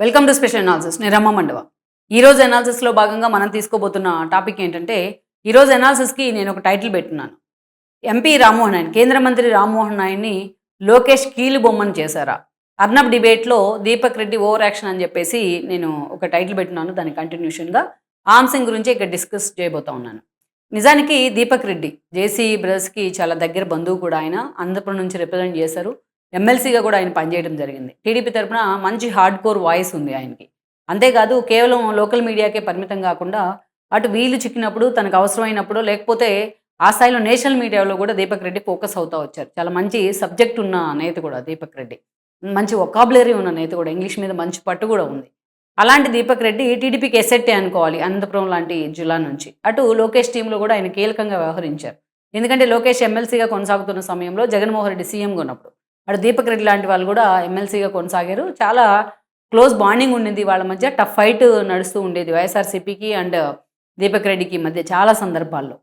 Welcome to special analysis నేను రమ్మ మండవ. ఈరోజు అనాలిసిస్లో భాగంగా మనం తీసుకోబోతున్న టాపిక్ ఏంటంటే ఈరోజు అనాలిసిస్కి నేను ఒక టైటిల్ పెట్టున్నాను. ఎంపీ రామ్మోహన్ నాయుడు కేంద్ర మంత్రి రామ్మోహన్ నాయుడిని లోకేష్ కీలు బొమ్మను చేశారా? అర్నబ్ డిబేట్లో దీపక్ రెడ్డి ఓవర్ యాక్షన్ అని చెప్పేసి నేను ఒక టైటిల్ పెట్టినాను దాని కంటిన్యూషన్గా ఆమ్సింగ్ గురించి ఇక్కడ డిస్కస్ చేయబోతా ఉన్నాను. నిజానికి దీపక్ రెడ్డి జేసీ బ్రదర్స్కి చాలా దగ్గర బంధువు కూడా ఆయన ఆంధ్రప్రదేశ్ నుంచి రిప్రజెంట్ చేశారు. ఎమ్మెల్సీగా కూడా ఆయన పనిచేయడం జరిగింది. టీడీపీ తరఫున మంచి హార్డ్ కోర్ వాయిస్ ఉంది ఆయనకి. అంతేకాదు కేవలం లోకల్ మీడియాకే పరిమితం కాకుండా అటు వీలు చిక్కినప్పుడు తనకు అవసరమైనప్పుడు లేకపోతే ఆ స్థాయిలో నేషనల్ మీడియాలో కూడా దీపక్ రెడ్డి ఫోకస్ అవుతూ వచ్చారు. చాలా మంచి సబ్జెక్ట్ ఉన్న నేత కూడా దీపక్ రెడ్డి. మంచి ఒకాబులరీ ఉన్న నేత కూడా ఇంగ్లీష్ మీద మంచి పట్టు కూడా ఉంది. అలాంటి దీపక్ రెడ్డి టీడీపీకి ఎసెట్టే అనుకోవాలి అనంతపురం లాంటి జిల్లా నుంచి. అటు లోకేష్ టీంలో కూడా ఆయన కీలకంగా వ్యవహరించారు. ఎందుకంటే లోకేష్ ఎమ్మెల్సీగా కొనసాగుతున్న సమయంలో జగన్మోహన్ రెడ్డి సీఎంగా ఉన్నప్పుడు అటు దీపక్ రెడ్డి లాంటి వాళ్ళు కూడా ఎమ్మెల్సీగా కొనసాగారు. చాలా క్లోజ్ బాండింగ్ ఉండింది వాళ్ళ మధ్య. టఫ్ ఫైట్ నడుస్తూ ఉండేది వైఎస్ఆర్సీపీకి అండ్ దీపక్ రెడ్డికి మధ్య చాలా సందర్భాల్లో.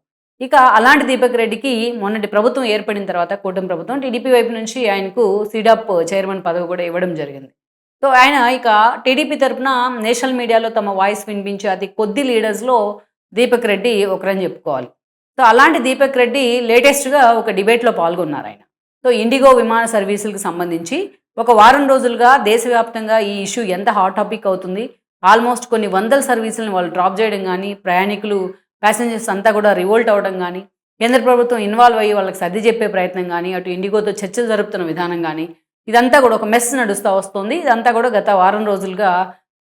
ఇక అలాంటి దీపక్ రెడ్డికి మొన్నటి ప్రభుత్వం ఏర్పడిన తర్వాత కూటమి ప్రభుత్వం టీడీపీ వైపు నుంచి ఆయనకు సిడప్ చైర్మన్ పదవి కూడా ఇవ్వడం జరిగింది. సో ఆయన ఇక టీడీపీ తరఫున నేషనల్ మీడియాలో తమ వాయిస్ వినిపించే అతి కొద్ది లీడర్స్లో దీపక్ రెడ్డి ఒకరని చెప్పుకోవాలి. సో అలాంటి దీపక్ రెడ్డి లేటెస్ట్గా ఒక డిబేట్లో పాల్గొన్నారు ఆయన. సో ఇండిగో విమాన సర్వీసులకు సంబంధించి ఒక వారం రోజులుగా దేశవ్యాప్తంగా ఈ ఇష్యూ ఎంత హాట్ టాపిక్ అవుతుంది? ఆల్మోస్ట్ కొన్ని వందల సర్వీసులను వాళ్ళు డ్రాప్ చేయడం కానీ ప్రయాణికులు ప్యాసింజర్స్ అంతా కూడా రివోల్ట్ అవ్వడం కానీ కేంద్ర ప్రభుత్వం ఇన్వాల్వ్ అయ్యి వాళ్ళకి సర్ది చెప్పే ప్రయత్నం కానీ అటు ఇండిగోతో చర్చలు జరుపుతున్న విధానం కానీ ఇదంతా కూడా ఒక మెస్ నడుస్తూ వస్తుంది. ఇదంతా కూడా గత వారం రోజులుగా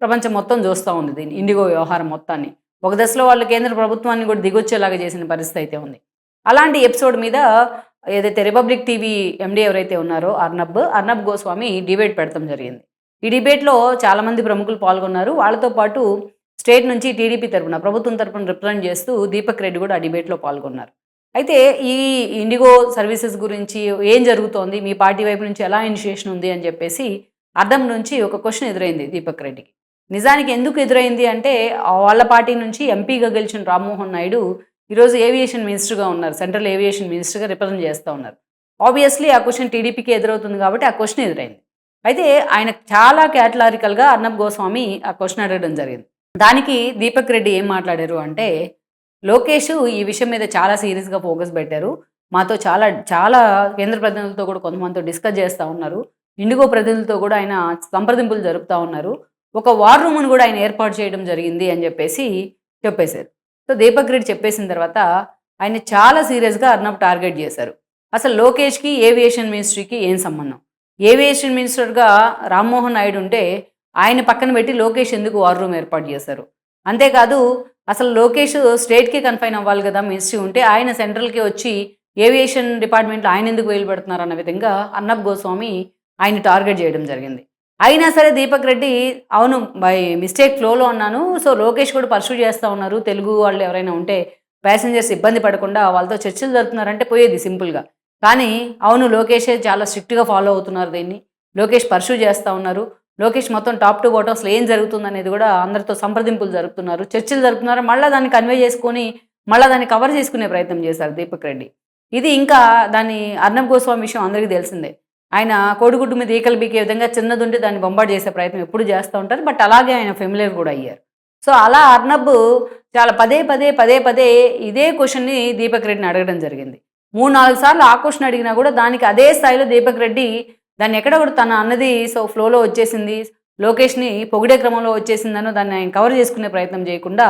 ప్రపంచం మొత్తం చూస్తూ ఉంది దీన్ని ఇండిగో వ్యవహారం మొత్తాన్ని. ఒక దశలో వాళ్ళు కేంద్ర ప్రభుత్వాన్ని కూడా దిగొచ్చేలాగా చేసిన పరిస్థితి అయితే ఉంది. అలాంటి ఎపిసోడ్ మీద ఏదైతే రిపబ్లిక్ టీవీ ఎండీ ఎవరైతే ఉన్నారో అర్నబ్ అర్నబ్ గోస్వామి డిబేట్ పెడతాం జరిగింది. ఈ డిబేట్లో చాలామంది ప్రముఖులు పాల్గొన్నారు. వాళ్ళతో పాటు స్టేట్ నుంచి టీడీపీ తరపున ప్రభుత్వం తరపున రిప్రజెంట్ చేస్తూ దీపక్ రెడ్డి కూడా ఆ డిబేట్లో పాల్గొన్నారు. అయితే ఈ ఇండిగో సర్వీసెస్ గురించి ఏం జరుగుతోంది మీ పార్టీ వైపు నుంచి ఎలా ఇనిషియేషన్ ఉంది అని చెప్పేసి అర్థం నుంచి ఒక క్వశ్చన్ ఎదురైంది దీపక్ రెడ్డికి. నిజానికి ఎందుకు ఎదురైంది అంటే వాళ్ళ పార్టీ నుంచి ఎంపీగా గెలిచిన రామ్మోహన్ నాయుడు ఈరోజు ఏవియేషన్ మినిస్టర్గా ఉన్నారు సెంట్రల్ ఏవియేషన్ మినిస్టర్గా రిప్రజెంట్ చేస్తూ ఉన్నారు. ఆబ్వియస్లీ ఆ క్వశ్చన్ టీడీపీకి ఎదురవుతుంది కాబట్టి ఆ క్వశ్చన్ ఎదురైంది. అయితే ఆయన చాలా క్యాటలారికల్గా అర్నబ్ గోస్వామి ఆ క్వశ్చన్ అడగడం జరిగింది. దానికి దీపక్ రెడ్డి ఏం మాట్లాడారు అంటే లోకేష్ ఈ విషయం మీద చాలా సీరియస్గా ఫోకస్ పెట్టారు. మాతో చాలా చాలా కేంద్ర ప్రతినిధులతో కూడా కొంతమందితో డిస్కస్ చేస్తూ ఉన్నారు. ఇండిగో ప్రతినిధులతో కూడా ఆయన సంప్రదింపులు జరుపుతూ ఉన్నారు. ఒక వార్ రూమ్ను కూడా ఆయన ఏర్పాటు చేయడం జరిగింది అని చెప్పేసి చెప్పేశారు. సో దీపక్ రెడ్డి చెప్పేసిన తర్వాత ఆయన చాలా సీరియస్గా అర్నబ్ టార్గెట్ చేశారు. అసలు లోకేష్కి ఏవియేషన్ మినిస్ట్రీకి ఏం సంబంధం? ఏవియేషన్ మినిస్టర్గా రామ్మోహన్ నాయుడు ఉంటే ఆయన పక్కన పెట్టి లోకేష్ ఎందుకు వార్ రూమ్ ఏర్పాటు చేశారు? అంతేకాదు అసలు లోకేష్ స్టేట్కి కన్ఫైన్ అవ్వాలి కదా మినిస్ట్రీ ఉంటే ఆయన సెంట్రల్కి వచ్చి ఏవియేషన్ డిపార్ట్మెంట్లో ఆయన ఎందుకు వేలు పెడుతున్నారు అన్న విధంగా అన్నబ్ గోస్వామి ఆయన టార్గెట్ చేయడం జరిగింది. అయినా సరే దీపక్ రెడ్డి అవును బై మిస్టేక్ ఫ్లోలో ఉన్నాను సో లోకేష్ కూడా పర్సూ చేస్తూ ఉన్నారు. తెలుగు వాళ్ళు ఎవరైనా ఉంటే ప్యాసింజర్స్ ఇబ్బంది పడకుండా వాళ్ళతో చర్చలు జరుపుతున్నారంటే పోయేది సింపుల్గా. కానీ అవును లోకేషే చాలా స్ట్రిక్ట్గా ఫాలో అవుతున్నారు దీన్ని. లోకేష్ పర్సూ చేస్తూ ఉన్నారు. లోకేష్ మొత్తం టాప్ టు బాటం అసలు ఏం జరుగుతుంది అనేది కూడా అందరితో సంప్రదింపులు జరుపుతున్నారు. చర్చలు జరుపుతున్నారు. మళ్ళీ దాన్ని కన్వే చేసుకొని మళ్ళీ దాన్ని కవర్ చేసుకునే ప్రయత్నం చేశారు దీపక్ రెడ్డి. ఇది ఇంకా దాని అర్ణబ్ గోస్వామి విషయం అందరికీ తెలిసిందే. ఆయన కోడిగుడ్డు మీద ఈకలు బీకే విధంగా చిన్నదుంటే దాన్ని బొంబాటు చేసే ప్రయత్నం ఎప్పుడు చేస్తూ ఉంటారు. బట్ అలాగే ఆయన ఫెమిలియర్ కూడా అయ్యారు. సో అలా అర్నబ్ చాలా పదే పదే పదే పదే ఇదే క్వశ్చన్ని దీపక్ రెడ్డిని అడగడం జరిగింది. మూడు నాలుగు సార్లు ఆ క్వశ్చన్ అడిగినా కూడా దానికి అదే స్థాయిలో దీపక్ రెడ్డి దాన్ని ఎక్కడ కూడా తన అన్నది సో ఫ్లోలో వచ్చేసింది. లోకేష్ని పొగిడే క్రమంలో వచ్చేసిందనో దాన్ని ఆయన కవర్ చేసుకునే ప్రయత్నం చేయకుండా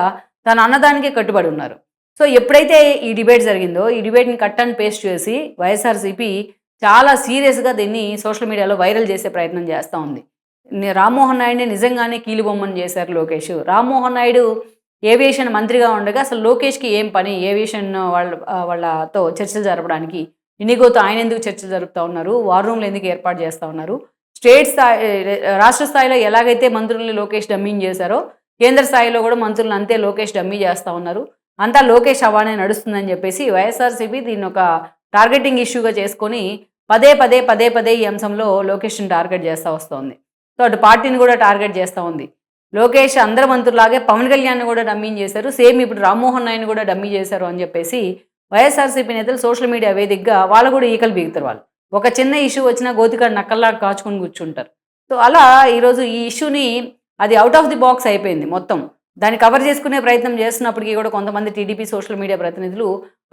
తన అన్నదానికే కట్టుబడి ఉన్నారు. సో ఎప్పుడైతే ఈ డిబేట్ జరిగిందో ఈ డిబేట్ని కట్ అండ్ పేస్ట్ చేసి వైఎస్ఆర్సీపీ చాలా సీరియస్గా దీన్ని సోషల్ మీడియాలో వైరల్ చేసే ప్రయత్నం చేస్తూ ఉంది. రామ్మోహన్ నాయుడిని నిజంగానే కీలుబొమ్మని చేశారు లోకేష్. రామ్మోహన్ నాయుడు ఏవియేషన్ మంత్రిగా ఉండగా అసలు లోకేష్కి ఏం పని? ఏవియేషన్ వాళ్ళ వాళ్ళతో చర్చలు జరపడానికి ఇండిగోతో ఆయన ఎందుకు చర్చలు జరుపుతూ ఉన్నారు? వార్ రూమ్లు ఎందుకు ఏర్పాటు చేస్తూ ఉన్నారు? స్టేట్ స్థాయి రాష్ట్ర స్థాయిలో ఎలాగైతే మంత్రుల్ని లోకేష్ డమ్మింగ్ చేశారో కేంద్ర స్థాయిలో కూడా మంత్రులను అంతే లోకేష్ డమ్మీ చేస్తూ ఉన్నారు. అంతా లోకేష్ అవానే నడుస్తుందని చెప్పేసి వైఎస్ఆర్సీపీ దీన్ని ఒక టార్గెటింగ్ ఇష్యూగా చేసుకొని పదే పదే పదే పదే ఈ అంశంలో లోకేష్ని టార్గెట్ చేస్తూ వస్తోంది. సో అటు పార్టీని కూడా టార్గెట్ చేస్తూ ఉంది. లోకేష్ అందరి మంత్రులాగే పవన్ కళ్యాణ్ని కూడా డమ్మీ చేశారు. సేమ్ ఇప్పుడు రామ్మోహన్ నాయుడు కూడా డమ్మీ చేశారు అని చెప్పేసి వైఎస్ఆర్సీపీ నేతలు సోషల్ మీడియా వేదికగా వాళ్ళు కూడా ఈకలు బీగుతారు వాళ్ళు. ఒక చిన్న ఇష్యూ వచ్చినా గోతికాడు నక్కల్లా కాచుకొని కూర్చుంటారు. సో అలా ఈరోజు ఈ ఇష్యూని అది అవుట్ ఆఫ్ ది బాక్స్ అయిపోయింది మొత్తం. దాన్ని కవర్ చేసుకునే ప్రయత్నం చేస్తున్నప్పటికీ కూడా కొంతమంది టీడీపీ సోషల్ మీడియా ప్రతినిధులు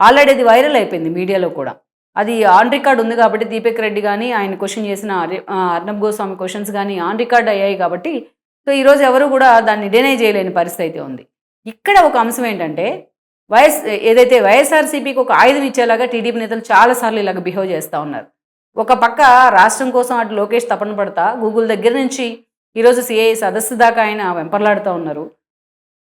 ఆల్రెడీ అది వైరల్ అయిపోయింది మీడియాలో కూడా. అది ఆన్ రికార్డ్ ఉంది కాబట్టి దీపక్ రెడ్డి కానీ ఆయన క్వశ్చన్ చేసిన అర్ణబ్ అర్నబ్ గోస్వామి క్వశ్చన్స్ కానీ ఆన్ రికార్డ్ అయ్యాయి కాబట్టి సో ఈరోజు ఎవరు కూడా దాన్ని డినై చేయలేని పరిస్థితి అయితే ఉంది. ఇక్కడ ఒక అంశం ఏంటంటే వైఎస్ ఏదైతే వైఎస్ఆర్సీపీకి ఒక ఆయుధం ఇచ్చేలాగా టీడీపీ నేతలు చాలాసార్లు ఇలాగ బిహేవ్ చేస్తూ ఉన్నారు. ఒక పక్క రాష్ట్రం కోసం అటు లోకేష్ తపన పడతా గూగుల్ దగ్గర నుంచి ఈరోజు సిఐ సదస్సు దాకా ఆయన వెంపర్లాడుతూ ఉన్నారు.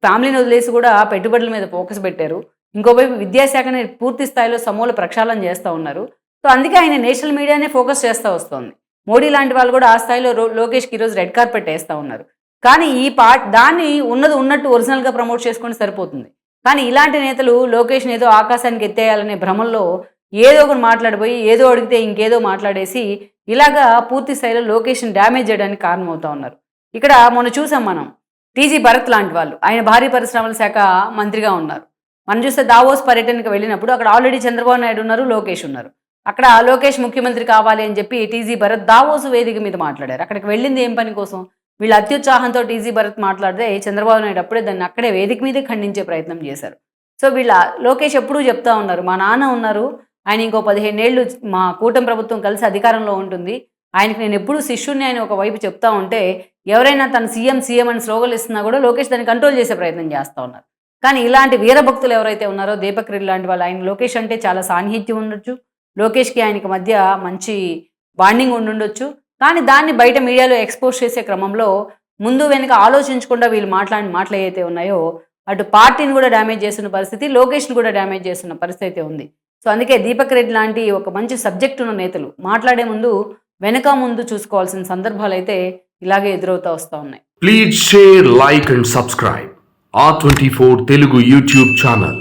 ఫ్యామిలీని వదిలేసి కూడా పెట్టుబడుల మీద ఫోకస్ పెట్టారు. ఇంకోవైపు విద్యాశాఖని పూర్తి స్థాయిలో సమూల ప్రక్షాళన చేస్తూ ఉన్నారు. సో అందుకే ఆయన నేషనల్ మీడియానే ఫోకస్ చేస్తూ వస్తుంది. మోడీ లాంటి వాళ్ళు కూడా ఆ స్థాయిలో లోకేష్కి ఈరోజు రెడ్ కార్పెట్ వేస్తూ ఉన్నారు. కానీ ఈ పార్ట్ దాన్ని ఉన్నది ఉన్నట్టు ఒరిజినల్గా ప్రమోట్ చేసుకుని సరిపోతుంది. కానీ ఇలాంటి నేతలు లోకేష్ని ఏదో ఆకాశానికి ఎత్తేయాలనే భ్రమంలో ఏదో ఒకటి మాట్లాడిపోయి ఏదో అడిగితే ఇంకేదో మాట్లాడేసి ఇలాగా పూర్తి స్థాయిలో లోకేష్ని డ్యామేజ్ చేయడానికి కారణమవుతా ఉన్నారు. ఇక్కడ మొన్న చూసాం మనం టీజీ భరత్ లాంటి వాళ్ళు. ఆయన భారీ పరిశ్రమల శాఖ మంత్రిగా ఉన్నారు. మనం చూస్తే దావోస్ పర్యటనకు వెళ్ళినప్పుడు అక్కడ ఆల్రెడీ చంద్రబాబు నాయుడు ఉన్నారు లోకేష్ ఉన్నారు. అక్కడ లోకేష్ ముఖ్యమంత్రి కావాలి అని చెప్పి టీజీ భరత్ దావోస్ వేదిక మీద మాట్లాడారు. అక్కడికి వెళ్ళింది ఏం పని కోసం? వీళ్ళు అత్యుత్సాహంతో టీజీ భరత్ మాట్లాడితే చంద్రబాబు నాయుడు అప్పుడే దాన్ని అక్కడే వేదిక మీదే ఖండించే ప్రయత్నం చేశారు. సో వీళ్ళ లోకేష్ ఎప్పుడూ చెప్తా ఉన్నారు మా నాన్న ఉన్నారు ఆయన ఇంకో పదిహేను ఏళ్ళు మా కూటమి ప్రభుత్వం కలిసి అధికారంలో ఉంటుంది ఆయనకి నేను ఎప్పుడు శిష్యుడిని ఆయన ఒకవైపు చెప్తా ఉంటే ఎవరైనా తన సీఎం సీఎం అని స్లోగలు ఇస్తున్నా కూడా లోకేష్ దాన్ని కంట్రోల్ చేసే ప్రయత్నం చేస్తూ ఉన్నారు. కానీ ఇలాంటి వీరభక్తులు ఎవరైతే ఉన్నారో దీపక్ రెడ్డి లాంటి వాళ్ళు ఆయన లోకేష్ అంటే చాలా సాన్నిహిత్యం ఉండొచ్చు. లోకేష్కి ఆయనకి మధ్య మంచి బాండింగ్ ఉండుండొచ్చు. కానీ దాన్ని బయట మీడియాలో ఎక్స్పోజ్ చేసే క్రమంలో ముందు వెనుక ఆలోచించకుండా వీళ్ళు మాట్లాడిన మాటలు ఏవైతే ఉన్నాయో అటు పార్టీని కూడా డ్యామేజ్ చేస్తున్న పరిస్థితి లోకేష్ని కూడా డ్యామేజ్ చేస్తున్న పరిస్థితి అయితే ఉంది. సో అందుకే దీపక్ రెడ్డి లాంటి ఒక మంచి సబ్జెక్ట్ ఉన్న నేతలు మాట్లాడే ముందు వెనక ముందు చూసుకోవాల్సిన సందర్భాలు అయితే ఇలాగే ఎదురవుతా వస్తూ ఉన్నాయి. Please share like and subscribe ఆ twenty four Telugu YouTube channel